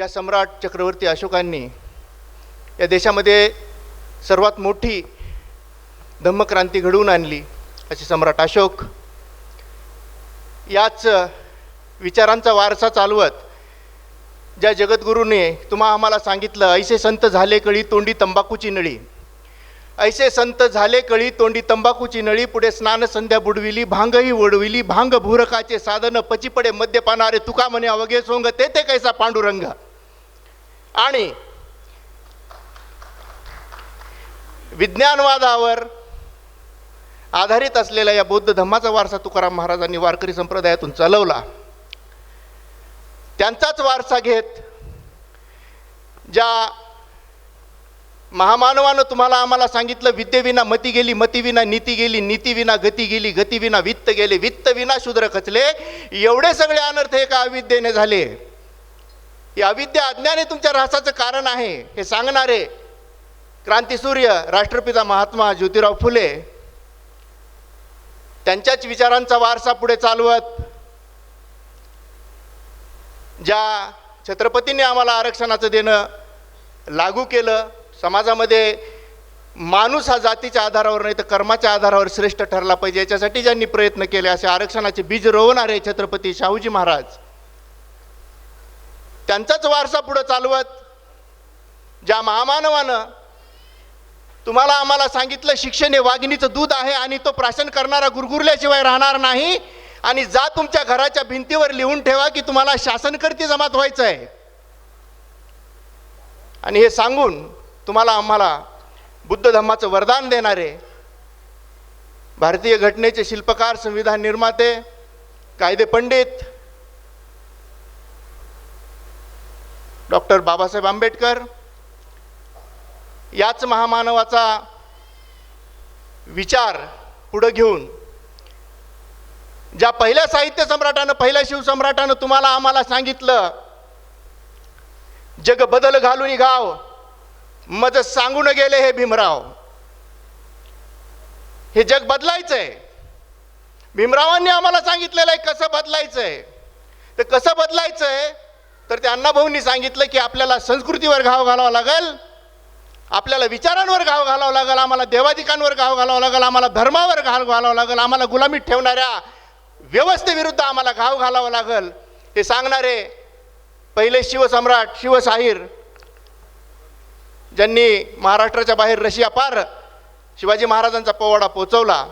ज्या सम्राट चक्रवर्ती अशोकांनी या देशामध्ये सर्वात मोठी धम्मक्रांती घडवून आणली असे सम्राट अशोक याच विचारांचा वारसा चालवत ज्या जगद्गुरूने तुम्हा आम्हाला सांगितलं ऐसे संत झाले कळी तोंडी तंबाखूची नळी. ऐसे संत झाले कळी तोंडी तंबाखूची नळी. पुढे स्नान संध्या बुडविली भांगही ओढविली भांग भूरकाचे साधन पचिपडे मद्यपानारे तुका म्हणे अवघे सोंग ते ते कैसा पांडुरंग? आणि विज्ञानवादावर आधारित असलेला या बौद्ध धम्माचा वारसा तुकाराम महाराजांनी वारकरी संप्रदायातून चालवला. त्यांचाच वारसा घेत ज्या महामानवानं तुम्हाला आम्हाला सांगितलं विद्येविना मती गेली मतीविना नीती गेली नीतीविना गती गेली गतीविना वित्त गेले वित्त विना शूद्र खचले एवढे सगळे अनर्थ एका अविद्येने झाले. ही अविद्या अज्ञान हे तुमच्या ऱ्हासाचं कारण आहे. हे सांगणारे क्रांतीसूर्य राष्ट्रपिता महात्मा ज्योतिराव फुले त्यांच्याच विचारांचा वारसा पुढे चालवत ज्या छत्रपतींनी आम्हाला आरक्षणाचं देणं लागू केलं समाजामध्ये माणूस हा जातीच्या आधारावर नाही तर कर्माच्या आधारावर श्रेष्ठ ठरला पाहिजे. याच्यासाठी ज्यांनी प्रयत्न केले असे आरक्षणाचे बीज रोवणारे छत्रपती शाहूजी महाराज त्यांचाच वारसा पुढं चालवत. ज्या महामानवानं तुम्हाला आम्हाला सांगितलं शिक्षण हे वाघिणीचं दूध आहे आणि तो प्राशन करणारा गुरगुरल्याशिवाय राहणार नाही. आणि जा तुमच्या घराच्या भिंतीवर लिहून ठेवा की तुम्हाला शासनकर्ती जमात व्हायचं आहे आणि हे सांगून तुम्हाला आम्हाला बुद्ध धम्माचं वरदान देणारे भारतीय घटनेचे शिल्पकार संविधान निर्माते कायदे पंडित डॉक्टर बाबासाहेब आंबेडकर याच महामानवाचा विचार पुढं घेऊन ज्या पहिल्या साहित्य सम्राटानं पहिल्या शिवसम्राटानं तुम्हाला आम्हाला सांगितलं जग बदल घालून गाव मज सांगून गेले हे भीमराव. हे जग बदलायचं आहे भीमरावांनी आम्हाला सांगितलेलं आहे कसं बदलायचं आहे तर कसं बदलायचं आहे तर ते अण्णाभाऊंनी सांगितलं की आपल्याला संस्कृतीवर घाव घालावा लागेल आपल्याला विचारांवर घाव घालावं लागेल आम्हाला देवाधिकांवर घाव घालावं लागेल आम्हाला धर्मावर घाव घालावं लागेल आम्हाला गुलामीत ठेवणाऱ्या व्यवस्थेविरुद्ध आम्हाला घाव घालावा लागेल. हे सांगणारे पहिले शिवसम्राट शिवशाहीर ज्यांनी महाराष्ट्राच्या बाहेर रशिया पार शिवाजी महाराजांचा पोवाडा पोचवला.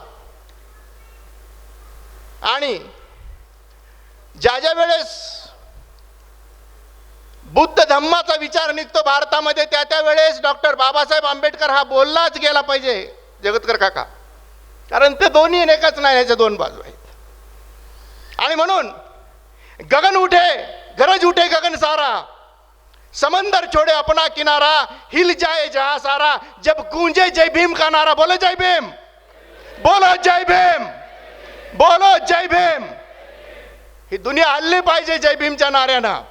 आणि ज्या ज्या वेळेस बुद्ध धम्माचा विचार निघतो भारतामध्ये. त्या त्या वेळेस डॉक्टर बाबासाहेब आंबेडकर हा बोललाच गेला पाहिजे जगतकर काका. कारण ते दोन्ही एकच नाही ह्याच्या दोन बाजू आहेत. आणि म्हणून गगन उठे गरज उठे गगन सारा. समंदर छोड़े अपना किनारा हिल जाए जहा सारा. जब गूंजे जय भीम का नारा बोलो जय भीम. बोलो जय भीम. बोलो जय भीम. ही दुनिया हल्ली पाहिजे जय भीमच्या नाऱ्यानं.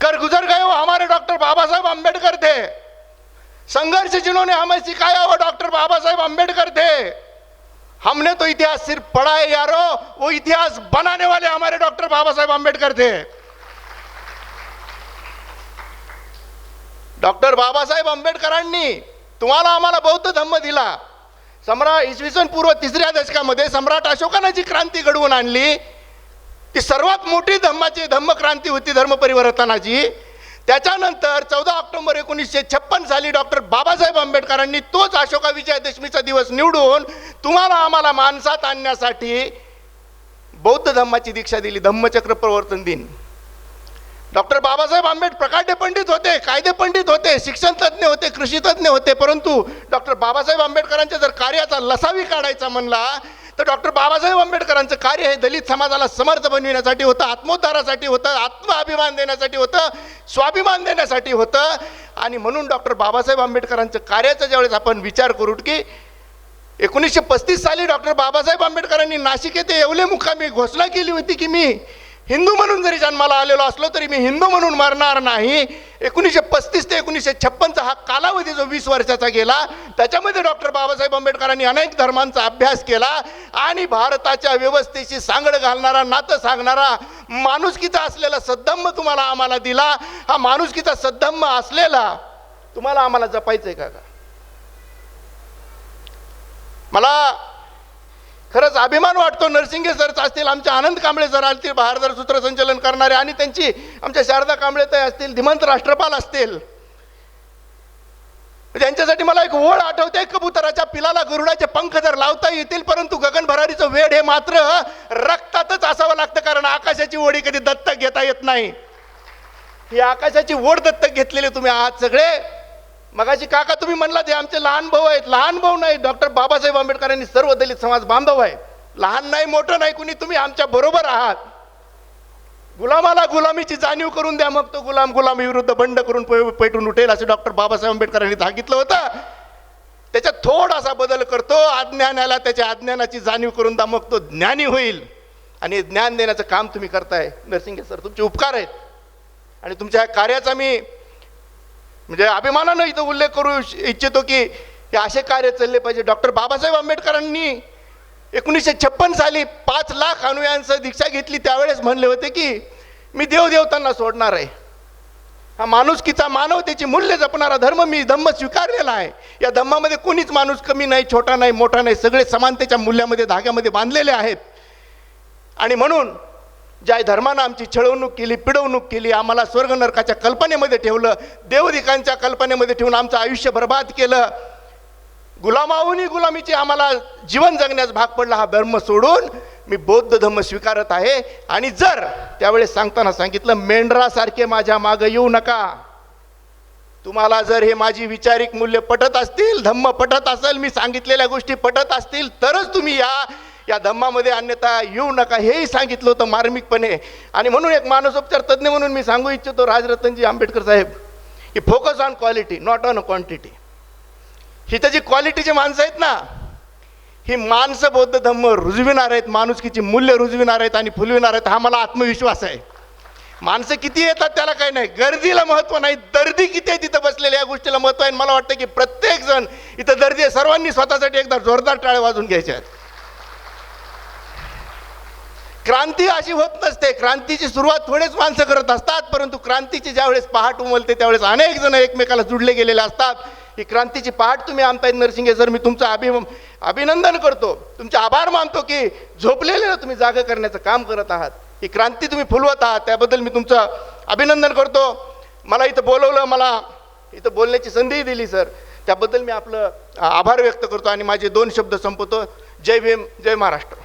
कर गुजर गए वो हमारे डॉक्टर बाबा साहेब अम्बेडकर थे। संघर्ष जिन्होंने हमें सिखाया वो डॉक्टर बाबा साहेब अम्बेडकर थे। हमने तो इतिहास सिर्फ पढ़ा है यारो वो इतिहास बनाने वाले हमारे डॉक्टर बाबा साहेब अम्बेडकर थे। डॉक्टर बाबासाहेब आंबेडकरांनी तुम्हाला आम्हाला बौद्ध धम्म दिला। सम्राट इसवी सन पूर्व तिसऱ्या दशकामध्ये सम्राट अशोकानं जी क्रांती घडवून आणली ती सर्वात मोठी धम्माची धम्मक्रांती होती धर्म परिवर्तनाची त्याच्यानंतर चौदा ऑक्टोबर एकोणीसशे छप्पन साली डॉक्टर बाबासाहेब आंबेडकरांनी तोच अशोका विजयादशमीचा दिवस निवडून तुम्हाला आम्हाला माणसात आणण्यासाठी बौद्ध धम्माची दीक्षा दिली धम्मचक्र प्रवर्तन दिन. डॉक्टर बाबासाहेब आंबेड प्रकाटे पंडित होते कायदे पंडित होते शिक्षण तज्ज्ञ होते कृषी तज्ज्ञ होते परंतु डॉक्टर बाबासाहेब आंबेडकरांच्या जर कार्याचा लसावी काढायचा म्हणला तर डॉक्टर बाबासाहेब आंबेडकरांचं कार्य हे दलित समाजाला समर्थ बनविण्यासाठी होतं आत्मोद्धारासाठी होतं आत्मअभिमान देण्यासाठी होतं स्वाभिमान देण्यासाठी होतं. आणि म्हणून डॉक्टर बाबासाहेब आंबेडकरांचं कार्याचा ज्यावेळेस आपण विचार करू की एकोणीसशे पस्तीस साली डॉक्टर बाबासाहेब आंबेडकरांनी नाशिक येथे येवले मुक्कामी घोषणा केली होती की मी हिंदू म्हणून जरी जन्माला आलेलो असलो तरी मी हिंदू म्हणून मरणार नाही. एकोणीसशे पस्तीस ते एकोणीसशे छप्पनचा हा कालावधी जो वीस वर्षाचा गेला त्याच्यामध्ये डॉक्टर बाबासाहेब आंबेडकरांनी अनेक धर्मांचा अभ्यास केला आणि भारताच्या व्यवस्थेशी सांगड घालणारा नातं सांगणारा माणुसकीचा असलेला सद्धम्म तुम्हाला आम्हाला दिला. हा माणुसकीचा सद्धम्म असलेला तुम्हाला आम्हाला जपायचं का का? मला खरंच अभिमान वाटतो नरसिंगे सरच असतील आमच्या आनंद कांबळे सर असतील भारदार सूत्रसंचलन करणारे आणि त्यांची आमच्या शारदा कांबळे ताई असतील धीमंत राष्ट्रपाल असतील. त्यांच्यासाठी मला एक ओळ आठवते कबुतराच्या पिलाला गरुडाचे पंख जर लावता येतील परंतु गगनभरारीचं वेड हे मात्र रक्तातच असावं लागतं कारण आकाशाची ओढी कधी दत्तक घेता येत नाही. ही आकाशाची ओढ दत्तक घेतलेली तुम्ही आहात सगळे. मगाशी काका तुम्ही म्हणला ते आमचे लहान भाऊ आहेत. लहान भाऊ नाही डॉक्टर बाबासाहेब आंबेडकरांनी सर्व दलित समाज बांधव आहे. लहान नाही मोठं नाही कुणी तुम्ही आमच्या बरोबर आहात. गुलामाला गुलामीची जाणीव करून द्या मग तो गुलाम गुलामी विरुद्ध बंड करून पे- पेटून उठेल असं डॉक्टर बाबासाहेब आंबेडकरांनी सांगितलं होतं. त्याच्यात थोडासा बदल करतो अज्ञानाला त्याच्या अज्ञानाची जाणीव करून द्या मग तो ज्ञानी होईल. आणि ज्ञान देण्याचं काम तुम्ही करताय. नरसिंगे सर तुमचे उपकार आहेत. आणि तुमच्या कार्याचा मी म्हणजे अभिमानानं इथं उल्लेख करू इच्छितो की हे असे कार्य चालले पाहिजे. डॉक्टर बाबासाहेब आंबेडकरांनी एकोणीसशे छप्पन साली पाच लाख अनुयांचं दीक्षा घेतली. त्यावेळेस म्हणले होते की मी देवदेवतांना सोडणार आहे. हा माणुसकीचा मानवतेची मूल्य जपणारा धर्म मी धम्म स्वीकारलेला आहे. या धम्मामध्ये कोणीच माणूस कमी नाही छोटा नाही मोठा नाही. सगळे समानतेच्या मूल्यामध्ये धाग्यामध्ये बांधलेले आहेत. आणि म्हणून ज्या धर्मानं आमची छळवणूक केली पिडवणूक केली आम्हाला स्वर्ग नरकाच्या कल्पनेमध्ये ठेवलं देवदिकांच्या कल्पनेमध्ये ठेवून आमचं आयुष्य बर्बाद केलं. गुलामाहूनही गुलामीचे आम्हाला जीवन जगण्यास भाग पडला हा धर्म सोडून मी बौद्ध धर्म स्वीकारत आहे. आणि जर त्यावेळेस सांगताना सांगितलं मेंढरासारखे माझ्या मागं येऊ नका. तुम्हाला जर हे माझी विचारिक मूल्य पटत असतील धम्म पटत असेल मी सांगितलेल्या गोष्टी पटत असतील तरच तुम्ही या. या धम्मामध्ये अन्यथा येऊ नका हेही सांगितलं होतं मार्मिकपणे. आणि म्हणून एक मानसोपचार तज्ज्ञ म्हणून मी सांगू इच्छितो राजरत्नजी आंबेडकर साहेब की focus on quality not on quantity ही त्याची क्वालिटीची माणसं आहेत ना ही माणसं बौद्ध धम्म रुजविणार आहेत माणुसकीची मूल्य रुजविणार आहेत आणि फुलविणार आहेत हा मला आत्मविश्वास आहे. माणसं किती येतात त्याला काही नाही गर्दीला महत्त्व नाही दर्दी किती आहे तिथं बसलेल्या या गोष्टीला महत्त्व आहे. मला वाटतं की प्रत्येक जण इथं दर्दी आहे सर्वांनी स्वतःसाठी एकदा जोरदार टाळे वाजून घ्यायचे आहेत. क्रांती अशी होत नसते. क्रांतीची सुरुवात थोडेच माणसं करत असतात परंतु क्रांतीची ज्यावेळेस पहाट उमलते त्यावेळेस अनेक जण एकमेकाला जुडले गेलेले असतात. ही क्रांतीची पहाट तुम्ही आणताय नरसिंगे सर मी तुमचं अभि अभिनंदन करतो तुमचे आभार मानतो की झोपलेले ना तुम्ही जागा करण्याचं काम करत आहात. ही क्रांती तुम्ही फुलवत आहात त्याबद्दल मी तुमचं अभिनंदन करतो. मला इथं बोलवलं मला इथं बोलण्याची संधीही दिली सर. त्याबद्दल मी आपलं आभार व्यक्त करतो आणि माझे दोन शब्द संपवतो. जय भीम जय महाराष्ट्र.